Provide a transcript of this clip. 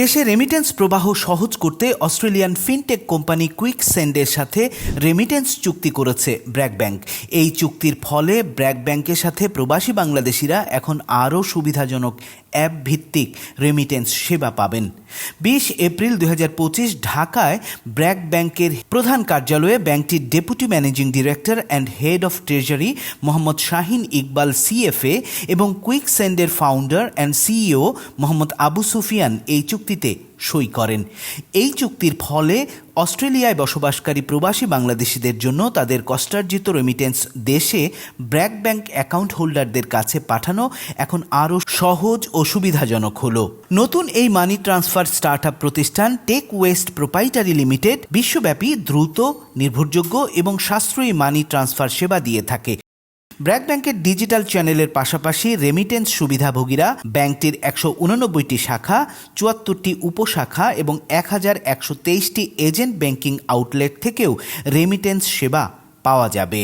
দেশে রেমিটেন্স প্রবাহ সহজ করতে অস্ট্রেলিয়ান ফিনটেক কোম্পানি কুইক সেন্ডের সাথে রেমিটেন্স চুক্তি করেছে ব্র্যাক ব্যাংক। এই চুক্তির ফলে ব্র্যাক ব্যাংকের সাথে প্রবাসী বাংলাদেশিরা এখন আরও সুবিধাজনক অ্যাপ ভিত্তিক রেমিটেন্স সেবা পাবেন। বিশ এপ্রিল দু হাজার পঁচিশ ঢাকায় ব্র্যাক ব্যাংকের প্রধান কার্যালয়ে ব্যাংকটির deputy managing director and head of treasury Mohammad Shahin Iqbal CFA এবং quick সেন্ডের founder and CEO Mohammad Abu Sufian এই চুক্তিতে সই করেন। এই চুক্তির ফলে অস্ট্রেলিয়ায় বসবাসকারী প্রবাসী বাংলাদেশিদের জন্য তাদের কষ্টার্জিত রেমিটেন্স দেশে ব্র্যাক ব্যাংক অ্যাকাউন্ট হোল্ডারদের কাছে পাঠানো এখন আরও সহজ ও সুবিধাজনক হল। নতুন এই মানি ট্রান্সফার স্টার্টআপ প্রতিষ্ঠান টেক ওয়েস্ট প্রোপাইটারি লিমিটেড বিশ্বব্যাপী দ্রুত, নির্ভরযোগ্য এবং সাশ্রয়ী মানি ট্রান্সফার সেবা দিয়ে থাকে। ব্র্যাক ব্যাংকের ডিজিটাল চ্যানেলের পাশাপাশি রেমিটেন্স সুবিধাভোগীরা ব্যাংকটির একশো উননব্বইটি শাখা, চুয়াত্তরটি উপশাখা এবং এক হাজার একশো তেইশটি এজেন্ট ব্যাংকিং আউটলেট থেকেও রেমিটেন্স সেবা পাওয়া যাবে।